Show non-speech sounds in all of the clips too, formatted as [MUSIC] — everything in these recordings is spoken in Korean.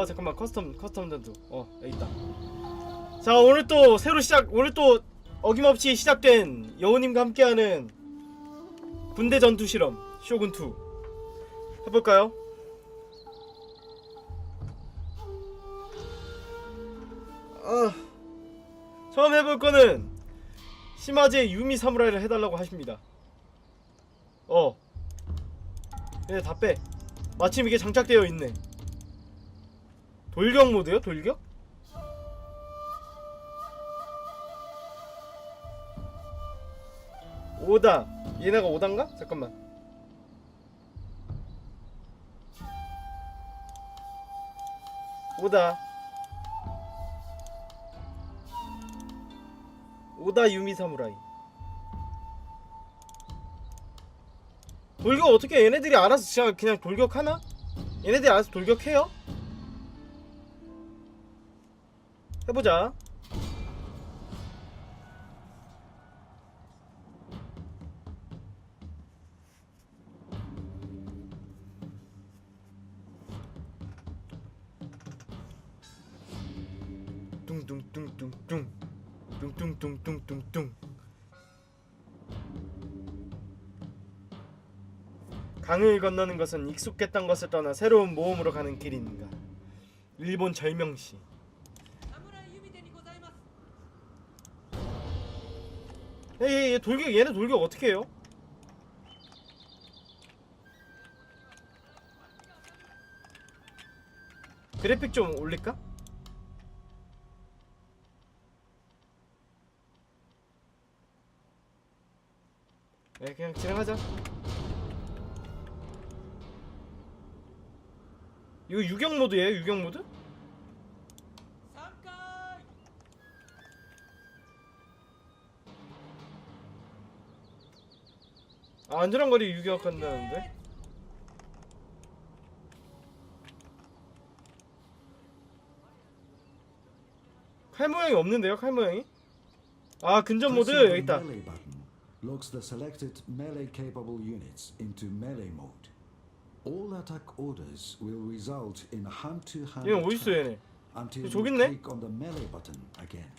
어 잠깐만 커스텀 커스텀 전투 어 여기 있다 자 오늘 또 새로 시작 오늘 또 어김없이 시작된 여우님과 함께하는 군대 전투 실험 쇼군 2 해볼까요? 아 처음 해볼 거는 시마제 유미 사무라이를 해달라고 하십니다 어 네, 다 빼. 마침 이게 장착되어 있네. 돌격 모드요? 돌격? 오다. 얘네가 오단가? 잠깐만. 오다. 오다 유미 사무라이. 돌격 어떻게 얘네들이 알아서 진짜 그냥 돌격하나? 얘네들이 알아서 돌격해요? 해보자 뚱뚱뚱뚱뚱 뚱뚱뚱뚱뚱뚱 강을 건너는 것은 익숙했던 것을 떠나 새로운 모험으로 가는 길인가. 일본 절명시. 얘 돌격 얘네 돌격 어떻게 해요? 그래픽 좀 올릴까? 네, 그냥 진행하자. 이거 유경 모드예요? 유경 모드? 안전한 거리 유격 한다는데? 칼 모양이 없는데요? 칼 모양이? 아 근접 모드 여기 있다. locks the selected melee capable units into melee mode. All attack orders will result in hand-to-hand 있어 attack 얘네? until 저기 you click on the melee button again.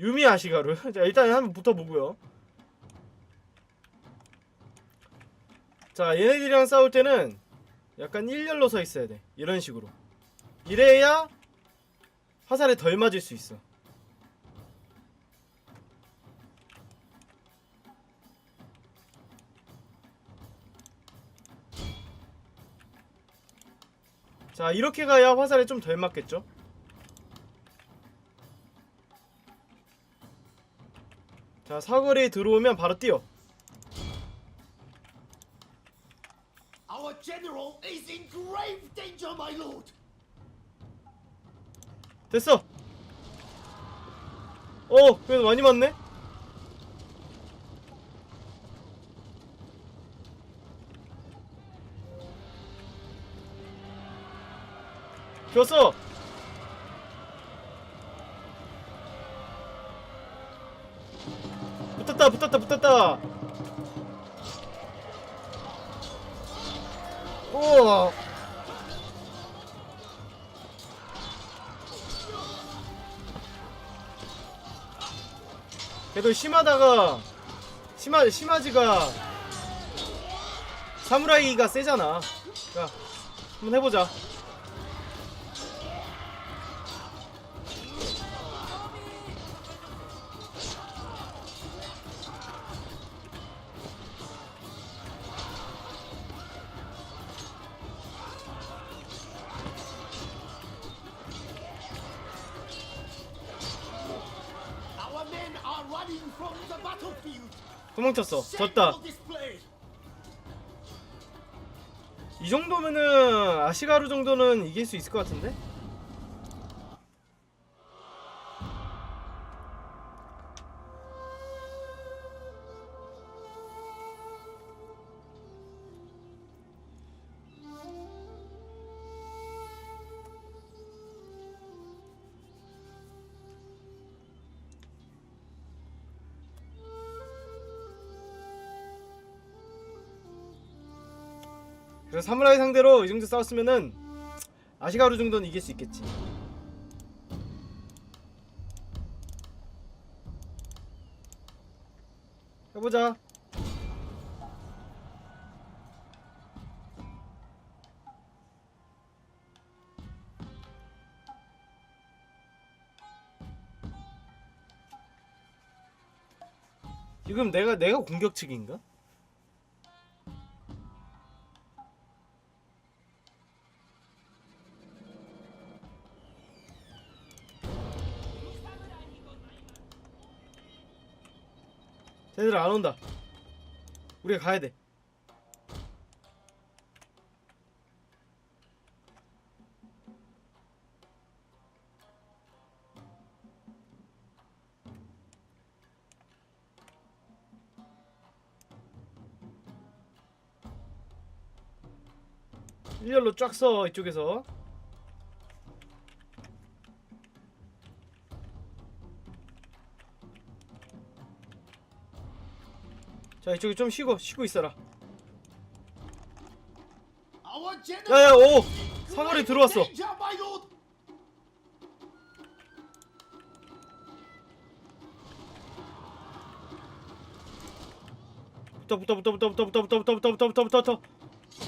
유미 아시가루. [LAUGHS] 자 일단 한번 붙어보고요. 자 얘네들이랑 싸울 때는 약간 일렬로 서 있어야 돼. 이런 식으로. 이래야 화살에 덜 맞을 수 있어. 자 이렇게 가야 화살에 좀 덜 맞겠죠? 자 사거리에 들어오면 바로 뛰어 Our general is in grave danger, my lord. 됐어 어 그래도 많이 맞네 좋았어 붙었다 붙었다 우와 그래도 심하다가 심하 심하지가 사무라이가 세잖아. 자, 한번 해보자. 도망쳤어. 졌다. 이 정도면은 아시가루 정도는 이길 수 있을 것 같은데? 그래서 사무라이 상대로 이 정도 싸웠으면은 아시가루 정도는 이길 수 있겠지. 해보자. 지금 내가 내가 공격 측인가? 쟤들 안 온다. 우리가 가야 돼. 일렬로 쫙 서 이쪽에서 자 이쪽에 좀 쉬고 쉬고 있어라 야야 오 사거리 들어왔어. 붙어 붙어 붙어 붙어 붙어 붙어 붙어 붙어 붙어 붙어 붙어 붙어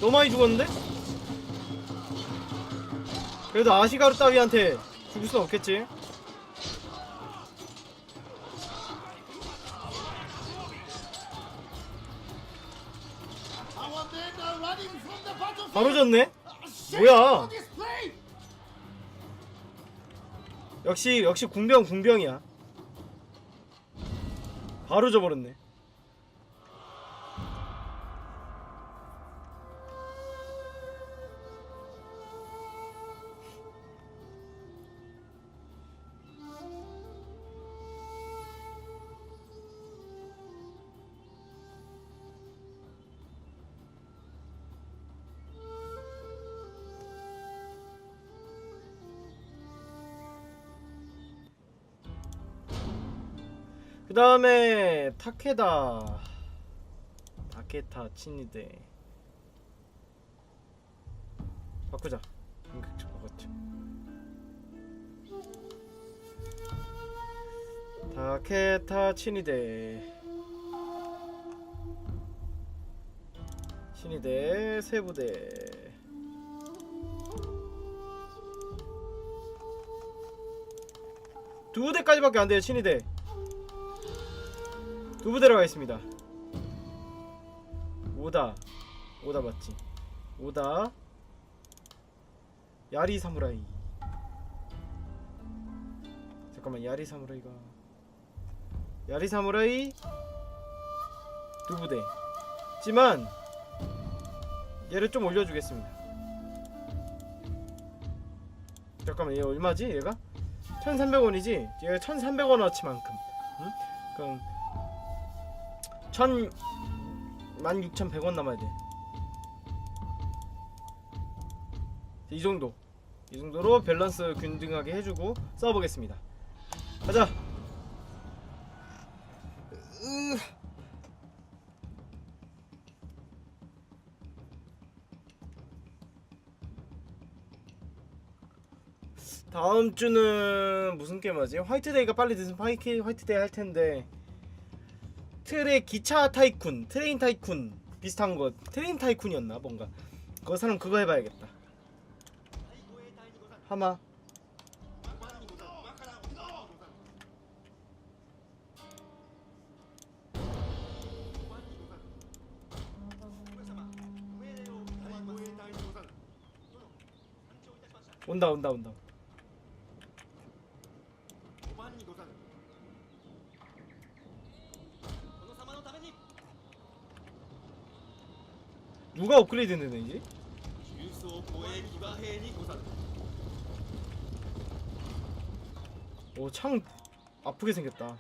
너무 많이 죽었는데? 그래도 아시가루 따위한테 죽을 순 없겠지 바로 졌네? 뭐야? 역시 역시 궁병 궁병이야 바로 져버렸네 그 다음에 타케다. 타케타 친이데 바꾸자. 공격적 바꿨죠. 타케타 친이데 친이데 세부대 두 부대까지밖에 안 돼요 친이대 두 부대로 가겠습니다. 오다 오다 맞지? 오다 야리 사무라이 잠깐만 야리 사무라이가 야리 사무라이 두 부대 지만 얘를 좀 올려주겠습니다. 잠깐만 얘 얼마지 얘가? 1300원이지? 얘가 1300원어치만큼 응? 그럼 천... 16,100원 남아야 돼. 이 정도. 이 정도로 밸런스 균등하게 해주고 싸워보겠습니다. 가자. 으... 다음 주는 무슨 게임 하지? 화이트데이가 빨리 됐으면 화이트, 화이트데이 할 텐데 트레 기차 타이쿤, 트레인 타이쿤 비슷한 거 트레인 타이쿤이었나 뭔가 그 사람 그거 해봐야겠다. 하마. 온다 온다 온다. 누가 업그레이드 되는 이지? 오, 창 아프게 생겼다.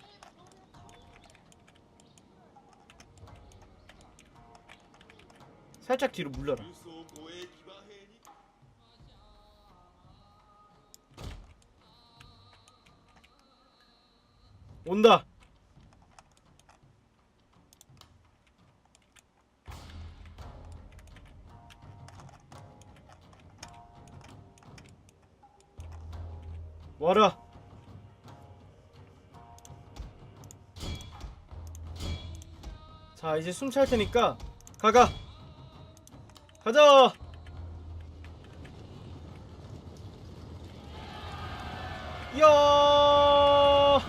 살짝 뒤로 물러라. 온다. 자 이제 숨 찰 테니까 가가. 가자. 야.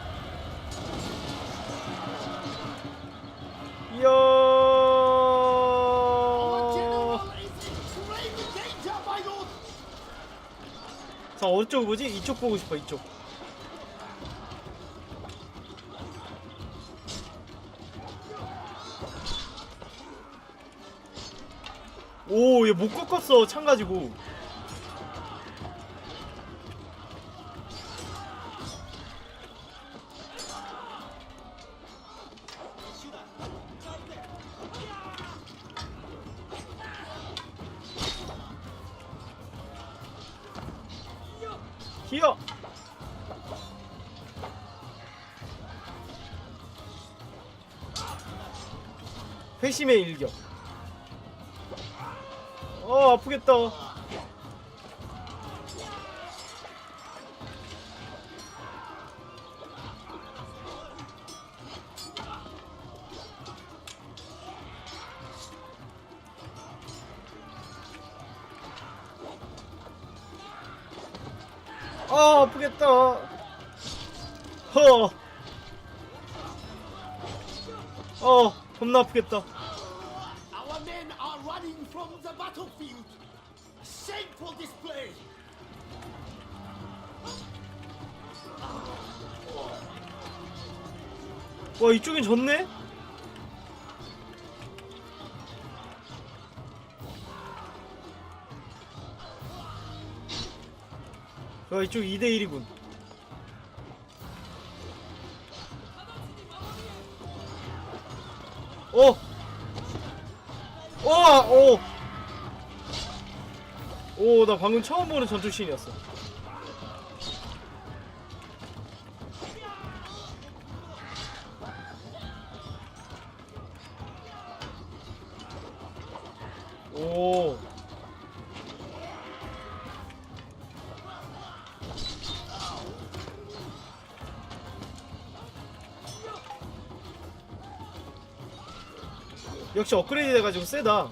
Our general 야. is in grave danger, my lord. 자 어느 쪽 보지? 이쪽 보고 싶어 이쪽. 얘못 꺾었어 창 가지고. 히어. 회심의 일격. 어 아프겠다. 아 아프겠다. 허. 어 겁나 아프겠다. 와 이쪽엔 졌네? 와 이쪽 2대1이군 어! 와! 오! 오, 나 방금 처음 보는 전투씬이었어. 역시 업그레이드 돼가지고 세다.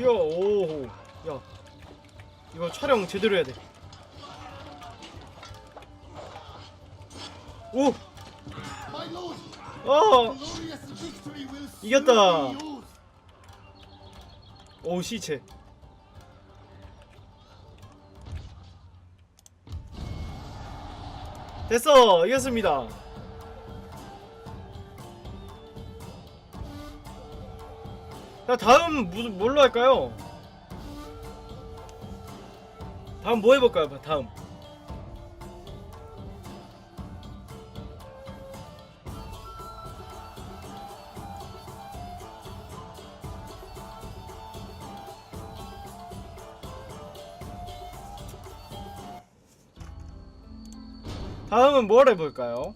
야, 오, 야, 이거 촬영 제대로 해야 돼. 오, 아, soon 이겼다. 오 시체. 됐어, 이겼습니다. 자, 다음 무슨 뭘로 할까요? 다음 뭐 해볼까요? 다음. 다음은 뭘 해볼까요?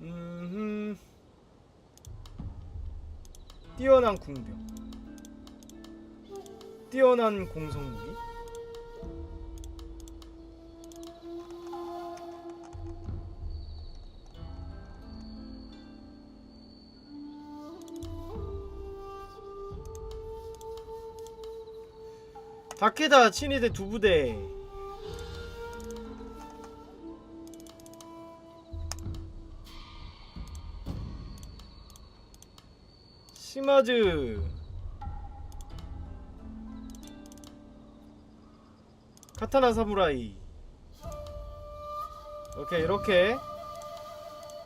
음, 뛰어난 궁병, 뛰어난 공성무기, 다케다 친위대 두 부대. 시마즈 카타나 사무라이 오케이 이렇게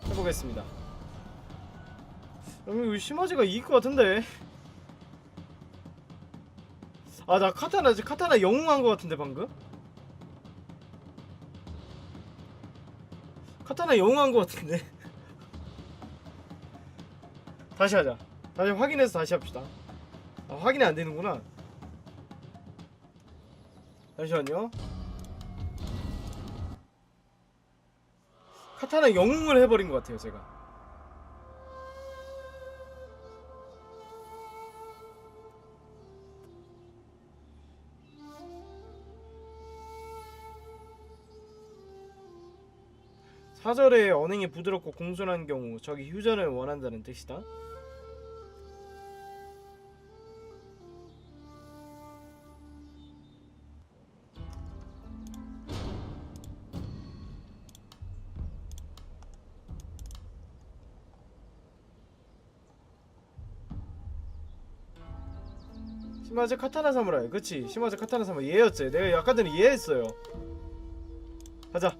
해보겠습니다. 음, 이거 시마즈가 이길 것 같은데. 아, 나 카타나, 카타나 영웅한 것 같은데, 방금? 카타나 영웅한 것 같은데. [LAUGHS] 다시 하자. 다시 확인해서 다시 합시다. 아, 확인이 안 되는구나. 잠시만요. 카타나 영웅을 해버린 것 같아요, 제가. 사절에 언행이 부드럽고 공손한 경우 적이 휴전을 원한다는 뜻이다. 시마즈 카타나 사무라이. 그치? 시마즈 카타나 사무라이. 얘였지? 내가 아까 전에 얘 했어요. 가자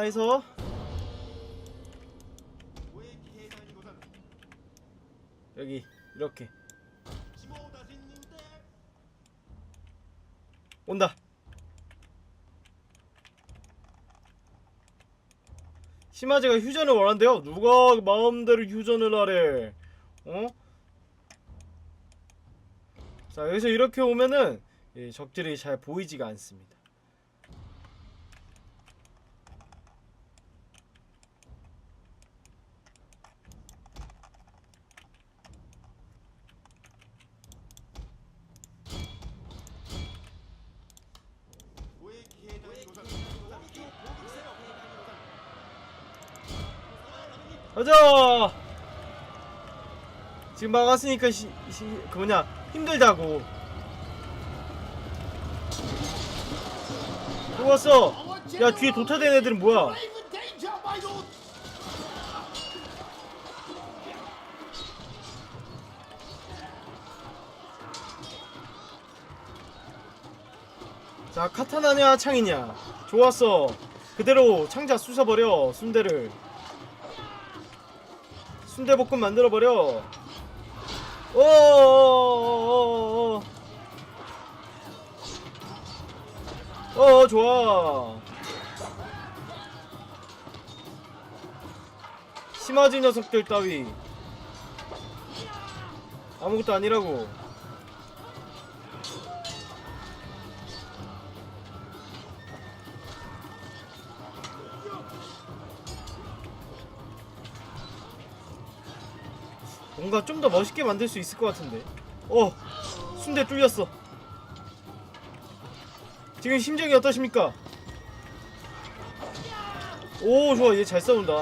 자, 하나에서 여기 이렇게. 온다. 시마즈가 휴전을 원한대요? 누가 마음대로 휴전을 하래? 어? 자 여기서 이렇게 오면은 예, 적들이 잘 보이지가 않습니다 가자 지금 막았으니까 시, 시, 그 뭐냐 힘들다고. 좋았어. 야 뒤에 도타된 애들은 뭐야! 자 카타나냐 창이냐? 좋았어. 그대로 창자 쑤셔버려 순대를. 순대볶음 만들어버려 어어어어어 어 좋아. 심하지 녀석들 따위. 아무것도 아니라고 뭔가 좀 더 멋있게 만들 수 있을 것 같은데. 어 순대 뚫렸어. 지금 심정이 어떠십니까? 오 좋아. 얘 잘 싸운다.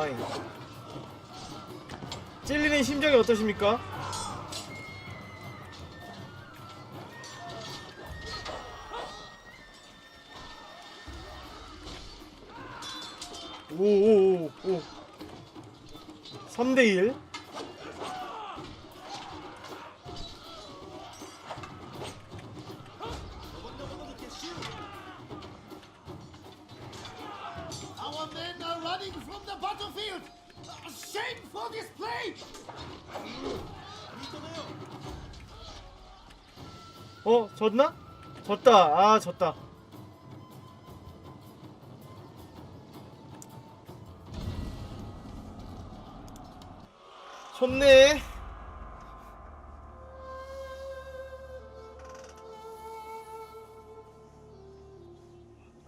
찔리는 심정이 어떠십니까? 오오오오. 3대1 the battlefield! A shame for display! 어 졌나? 졌다 아 졌다 좋네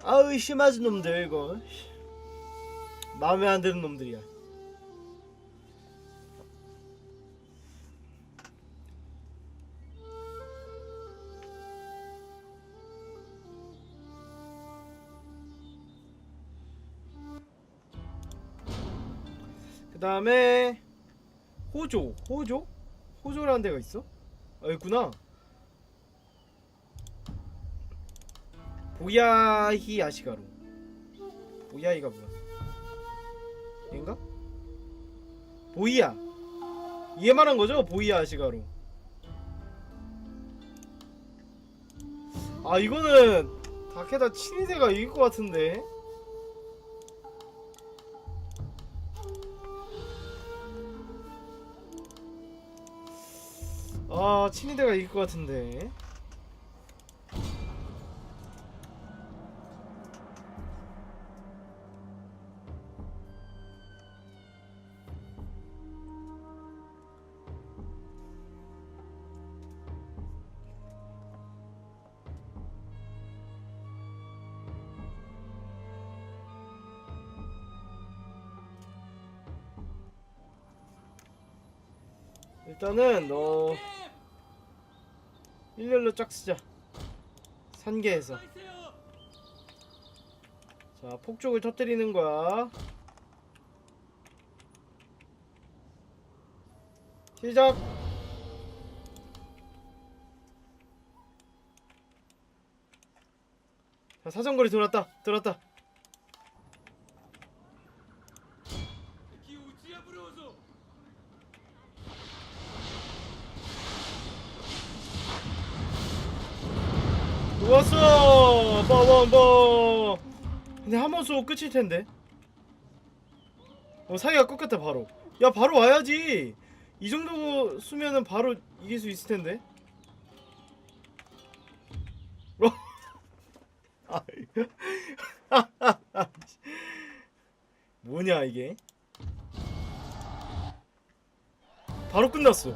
아우 심하지 놈들 이거 마음에 안 드는 놈들이야. 그 다음에 호조 호조? 호조라는 데가 있어? 아 있구나. 보야히 아시가루. 보야히가 뭐야? 얘 인가? 보이야 얘 말한 거죠? 보이야 아시가루 아 이거는 다케다 친이대가 이길 것 같은데 아 친이대가 이길 것 같은데 일단은 너 일렬로 쫙 쓰자. 산계에서. 자 폭죽을 터뜨리는 거야. 시작! 자 사정거리 돌았다. 돌았다. 근데 한 번 쏘고 끝일 텐데. 어 사이가 꺾였다 바로. 야 바로 와야지. 이 정도 수면은 바로 이길 수 있을 텐데. 어? [LAUGHS] 아, [LAUGHS] 뭐냐 이게? 바로 끝났어.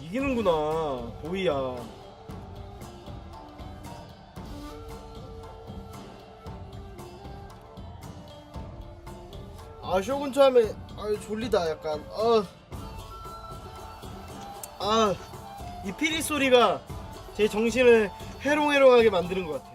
이기는구나 보이야 아 쇼군투 하면 아 졸리다 약간. 아아이 피리 소리가 제 정신을 해롱해롱하게 만드는 것 같아